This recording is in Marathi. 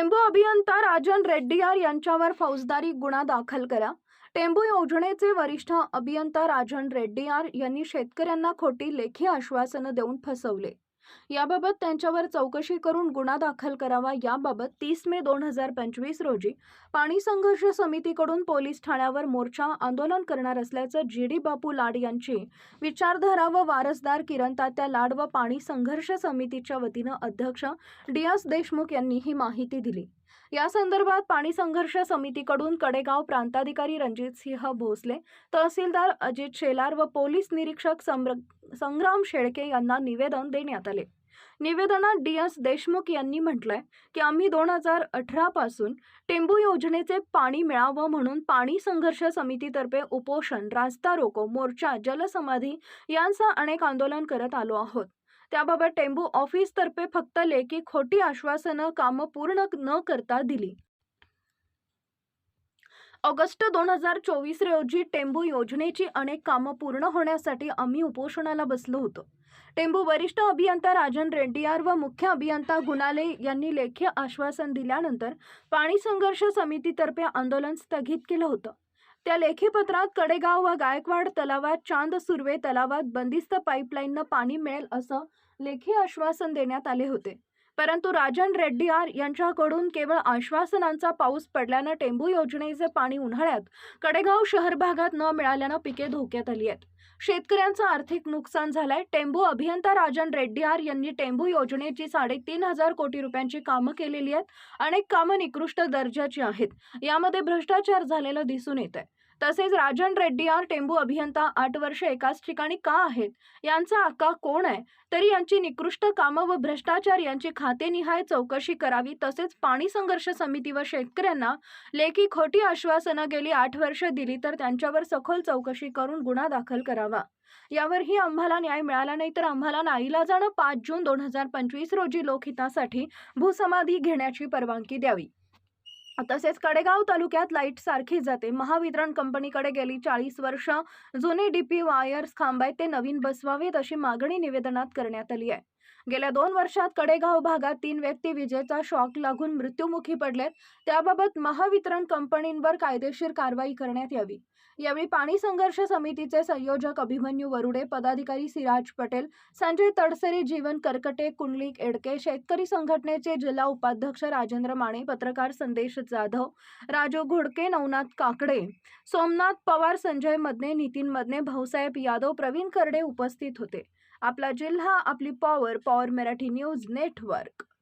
टेंबू अभियंता राजन रेड्डीयार यांच्यावर फौजदारी गुन्हा दाखल करा. टेंबू योजनेचे वरिष्ठ अभियंता राजन रेड्डीयार यांनी शेतकऱ्यांना खोटी लेखी आश्वासनं देऊन फसवले. याबाबत त्यांच्यावर चौकशी करून गुन्हा दाखल करावा याबाबत तीस मे दोन हजार पंचवीस रोजी पाणी संघर्ष समितीकडून पोलीस ठाण्यावर मोर्चा आंदोलन करणार असल्याचं जी डी बापू लाड यांची विचारधारा व वारसदार किरण तात्या लाड व पाणी संघर्ष समितीच्या वतीनं अध्यक्ष डी एस देशमुख यांनी ही माहिती दिली. या संदर्भात पाणी संघर्ष समितीकडून कडेगाव प्रांताधिकारी रणजित सिंह भोसले तहसीलदार अजित शेलार व पोलीस निरीक्षक सम्र संग्राम शेळके यांना निवेदन देण्यात आले. निवेदनात डी. एस. देशमुख यांनी म्हटलंय की आम्ही दोन हजार अठरा पासून टेंबू योजनेचे पाणी मिळावं म्हणून पाणी संघर्ष समितीतर्फे उपोषण रास्ता रोको मोर्चा जलसमाधी यांचं अनेक आंदोलन करत आलो आहोत. त्याबाबत टेंबू ऑफिसतर्फे फक्त लेखी खोटी आश्वासनं कामं पूर्ण न करता दिली. ऑगस्ट दोन हजार चोवीस रोजी टेंबू योजनेची अनेक कामं पूर्ण होण्यासाठी आम्ही उपोषणाला बसलो होतो. टेंबू वरिष्ठ अभियंता राजन रेड्डीयार व मुख्य अभियंता गुणाले यांनी लेखी आश्वासन दिल्यानंतर पाणी संघर्ष समितीतर्फे आंदोलन स्थगित केलं होतं. त्या लेखी पत्रात कडेगाव व गायकवाड तलावात चांद सुर्वे तलावात बंदिस्त पाईपलाईननं पाणी मिळेल असं लेखी आश्वासन देण्यात आले होते. परंतु राजन रेड्डीयार यांच्याकडून केवळ आश्वासनांचा पाऊस पडल्यानं टेंबू योजनेचे पाणी उन्हाळ्यात कडेगाव शहर भागात न मिळाल्यानं पिके धोक्यात आली आहेत. शेतकऱ्यांचं आर्थिक नुकसान झालंय. टेंबू अभियंता राजन रेड्डीयार यांनी टेंबू योजनेची साडेतीन हजार कोटी रुपयांची कामं केलेली आहेत. अनेक कामं निकृष्ट दर्जाची आहेत. यामध्ये भ्रष्टाचार झालेलं दिसून येत आहे तसेच राजन रेड्डी आर टेंबू अभियंता आठ वर्ष एकाच ठिकाणी का आहेत? यांचा आका कोण आहे? तरी यांची निकृष्ट कामं व भ्रष्टाचार यांची खातेनिहाय चौकशी करावी तसेच पाणी संघर्ष समिती व शेतकऱ्यांना लेखी खोटी आश्वासनं गेली आठ वर्ष दिली तर त्यांच्यावर सखोल चौकशी करून गुन्हा दाखल करावा. यावरही आम्हाला न्याय मिळाला नाही तर आम्हाला नाईला जाणं पाच जून दोन हजार पंचवीस रोजी लोकहितासाठी भूसमाधी घेण्याची परवानगी द्यावी. तसेच कडेगाव तालुक्यात लाइट सारखी जाते. महावितरण कंपनीकडे गेली चाळीस वर्ष. जुने डीपी वायर्स खांबाय ते नवीन बसवावेत अशी मागणी निवेदनात करण्यात आली आहे. गेल्या दोन वर्षात कडेगाव भागात तीन व्यक्ती विजेचा शॉक लागून मृत्युमुखी पडलेत. त्याबाबत महावितरण कंपनींवर कायदेशीर कारवाई करण्यात यावी. यावेळी पाणी संघर्ष समितीचे संयोजक अभिमन्यू वरुडे पदाधिकारी सिराज पटेल संजय तडसरी जीवन करकटे कुंडलिक एडके शेतकरी संघटनेचे जिल्हा उपाध्यक्ष राजेंद्र माने पत्रकार संदेश जाधव राजू घोडके नवनाथ काकडे सोमनाथ पवार संजय मदने नितीन मदने भाऊसाहेब यादव प्रवीण करडे उपस्थित होते. आपला जिल्हा आपली power power Marathi news network